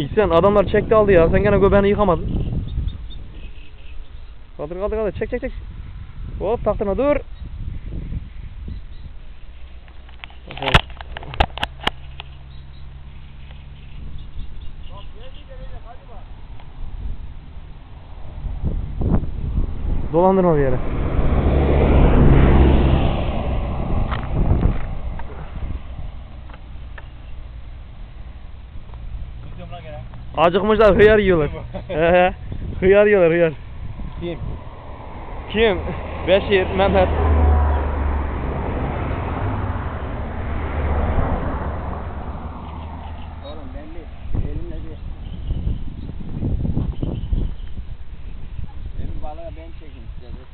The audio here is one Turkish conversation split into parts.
İhsan adamlar çekti aldı ya. Sen gene göbeğini yıkamadın. Kaldır kaldır kaldır. Çek çek çek. Hop taktına dur. Dolandırma bir yere. Acıkmışlar hıyar yiyorlar. He, hıyar yiyorlar hıyar. Kim? Kim? Beşir, Mehmet. Balığa ben çekeyim size dur.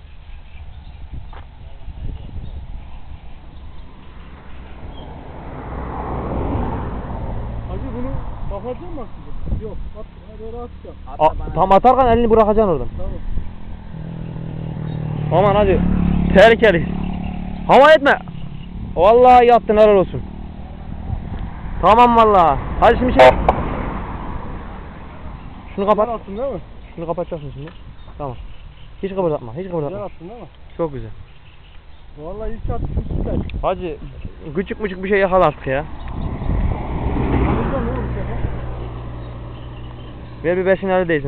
Hacı bakacak mı size? Yok. At, hadi oraya atacağım. At A- tam atarken elini bırakacaksın oradan. Tamam. Aman hadi. Tehlikeli. Hava etme. Vallahi yattın helal olsun. Tamam vallahi. Hadi şimdi şey. Şunu kapat. Güzel attın değil mi? Şunu kapatacaksın şimdi. Tamam. Hiç kıpırdatma. Hiç Güzel kıpırdatma. attın değil mi? Çok güzel. Vallahi ilk atışım süper. Hacı küçük küçük bir şey yakala artık ya. Ve bir 5 neredeyiz?